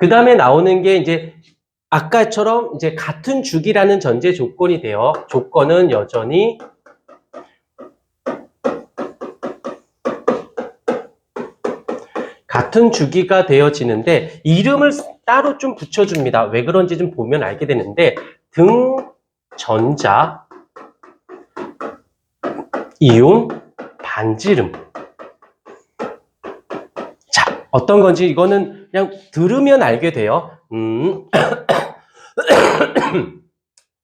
그 다음에 나오는 게 이제 아까처럼 이제 같은 주기라는 전제 조건이 돼요. 조건은 여전히 같은 주기가 되어지는데 이름을 따로 좀 붙여줍니다. 왜 그런지 좀 보면 알게 되는데 등 전자 이온 반지름 자 어떤 건지 이거는 그냥 들으면 알게 돼요. 음.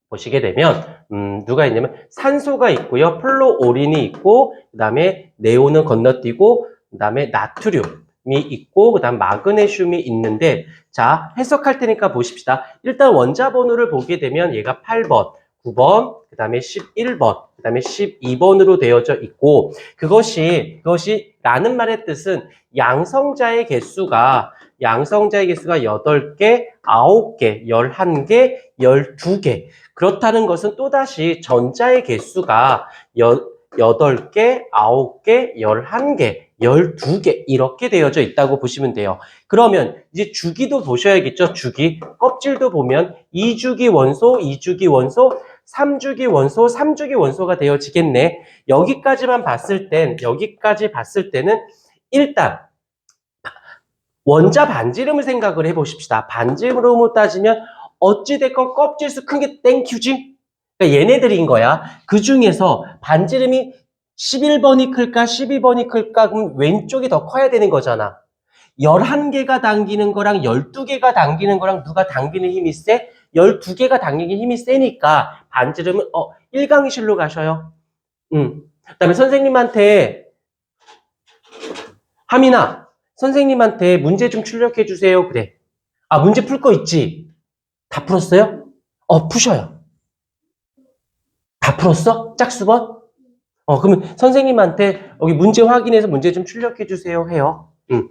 보시게 되면 음, 누가 있냐면 산소가 있고요. 플로오린이 있고 그다음에 네온은 건너뛰고 그다음에 나트륨이 있고 그다음 마그네슘이 있는데 자 해석할 테니까 보십시다. 일단 원자 번호를 보게 되면 얘가 8번, 9번, 그 다음에 11번, 그 다음에 12번으로 되어져 있고 그것이 그것이 라는 말의 뜻은 양성자의 개수가 양성자의 개수가 8개, 9개, 11개, 12개. 그렇다는 것은 또다시 전자의 개수가 여, 8개, 9개, 11개, 12개 이렇게 되어져 있다고 보시면 돼요. 그러면 이제 주기도 보셔야겠죠. 주기. 껍질도 보면 2주기 원소, 2주기 원소, 3주기 원소, 3주기 원소가 되어지겠네. 여기까지만 봤을 땐 여기까지 봤을 때는 일단 원자 반지름을 생각을 해보십시다. 반지름으로 따지면 어찌됐건 껍질수 큰 게 땡큐지? 그러니까 얘네들인 거야. 그 중에서 반지름이 11번이 클까, 12번이 클까, 그럼 왼쪽이 더 커야 되는 거잖아. 11개가 당기는 거랑 12개가 당기는 거랑 누가 당기는 힘이 세? 12개가 당기는 힘이 세니까 반지름은, 어, 1강의실로 가셔요. 음. 그 다음에 선생님한테, 하민아, 선생님한테 문제 좀 출력해 주세요. 그래. 아, 문제 풀 거 있지? 다 풀었어요? 어, 푸셔요. 다 풀었어? 짝수번? 어, 그러면 선생님한테 여기 문제 확인해서 문제 좀 출력해 주세요. 해요. 음.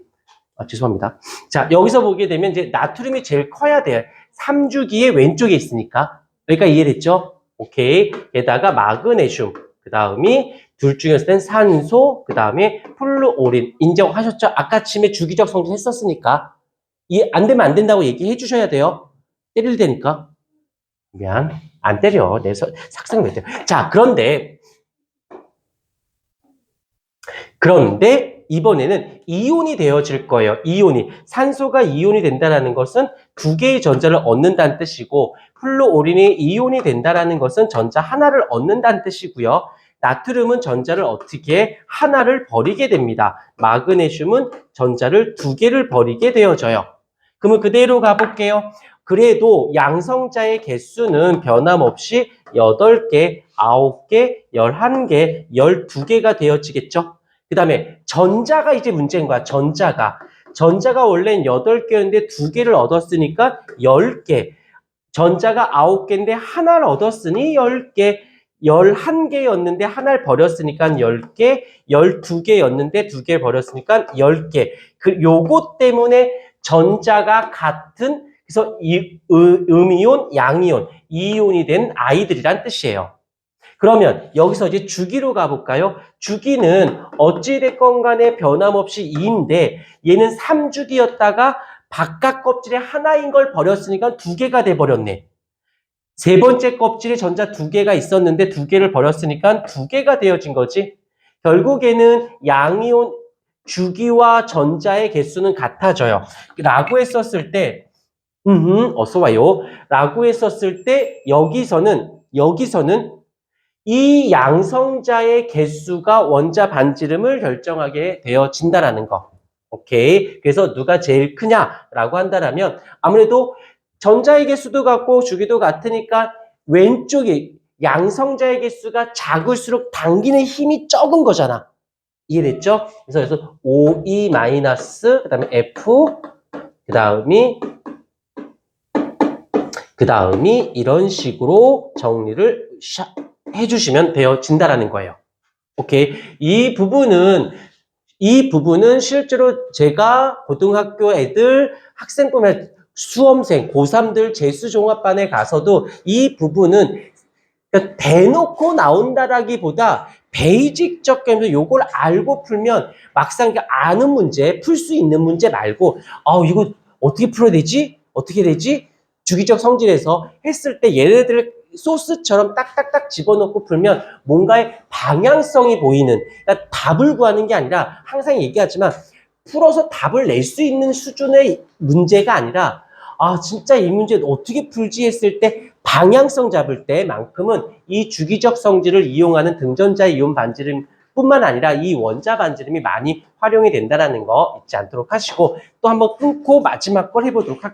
아, 죄송합니다. 자, 여기서 보게 되면 이제 나트륨이 제일 커야 돼요. 3주기의 왼쪽에 있으니까. 여기까지 이해됐죠? 오케이. 게다가 마그네슘. 그 다음이 둘 중에서 는 산소, 그 다음에 플루오린. 인정하셨죠? 아까 침에 주기적 성분 했었으니까. 이해 안 되면 안 된다고 얘기해 주셔야 돼요. 때릴 테니까. 미안. 안 때려. 내 서, 삭상 왜 때려. 자, 그런데, 그런데 이번에는 이온이 되어질 거예요. 이온이. 산소가 이온이 된다는 것은 두 개의 전자를 얻는다는 뜻이고, 플루오린이 이온이 된다는 것은 전자 하나를 얻는다는 뜻이고요. 나트륨은 전자를 어떻게 하나를 버리게 됩니다. 마그네슘은 전자를 두 개를 버리게 되어져요. 그러면 그대로 가볼게요. 그래도 양성자의 개수는 변함없이 8개, 9개, 11개, 12개가 되어지겠죠? 그 다음에 전자가 이제 문제인 거야. 전자가. 전자가 원래는 8개였는데 2개를 얻었으니까 10개. 전자가 9개인데 하나를 얻었으니 10개. 11개였는데 하나를 버렸으니까 10개, 12개였는데 2개를 버렸으니까 10개. 그 요것 때문에 전자가 같은 그래서 이 음, 음이온, 양이온, 이온이 된 아이들이란 뜻이에요. 그러면 여기서 이제 주기로 가볼까요? 주기는 어찌됐건 간에 변함없이 2인데 얘는 3주기였다가 바깥 껍질에 하나인 걸 버렸으니까 두 개가 돼버렸네. 세 번째 껍질에 전자 두 개가 있었는데 두 개를 버렸으니까 두 개가 되어진 거지. 결국에는 양이온 주기와 전자의 개수는 같아져요. 라고 했었을 때, 음, 어서 와요. 라고 했었을 때 여기서는 여기서는 이 양성자의 개수가 원자 반지름을 결정하게 되어진다라는 거. 오케이. 그래서 누가 제일 크냐라고 한다라면 아무래도 전자의 개수도 같고 주기도 같으니까 왼쪽에 양성자의 개수가 작을수록 당기는 힘이 적은 거잖아. 이해됐죠? 그래서 그래서 OE 마이너스 그다음에 F 그다음이 그다음이 이런 식으로 정리를 샤, 해주시면 되어진다라는 거예요. 오케이. 이 부분은 이 부분은 실제로 제가 고등학교 애들 학생뿐만 수험생, 고3들 재수종합반에 가서도 이 부분은 그러니까 대놓고 나온다라기보다 베이직적 겸해서 요걸 알고 풀면 막상 아는 문제, 풀 수 있는 문제 말고 아 이거 어떻게 풀어야 되지? 어떻게 되지? 주기적 성질에서 했을 때 얘네들을 소스처럼 딱딱딱 집어넣고 풀면 뭔가의 방향성이 보이는 그러니까 답을 구하는 게 아니라 항상 얘기하지만 풀어서 답을 낼 수 있는 수준의 문제가 아니라 아 진짜 이 문제 어떻게 풀지 했을 때 방향성 잡을 때만큼은 이 주기적 성질을 이용하는 등전자 이온 반지름 뿐만 아니라 이 원자 반지름이 많이 활용이 된다는 거 잊지 않도록 하시고 또 한번 끊고 마지막 걸 해보도록 할게요.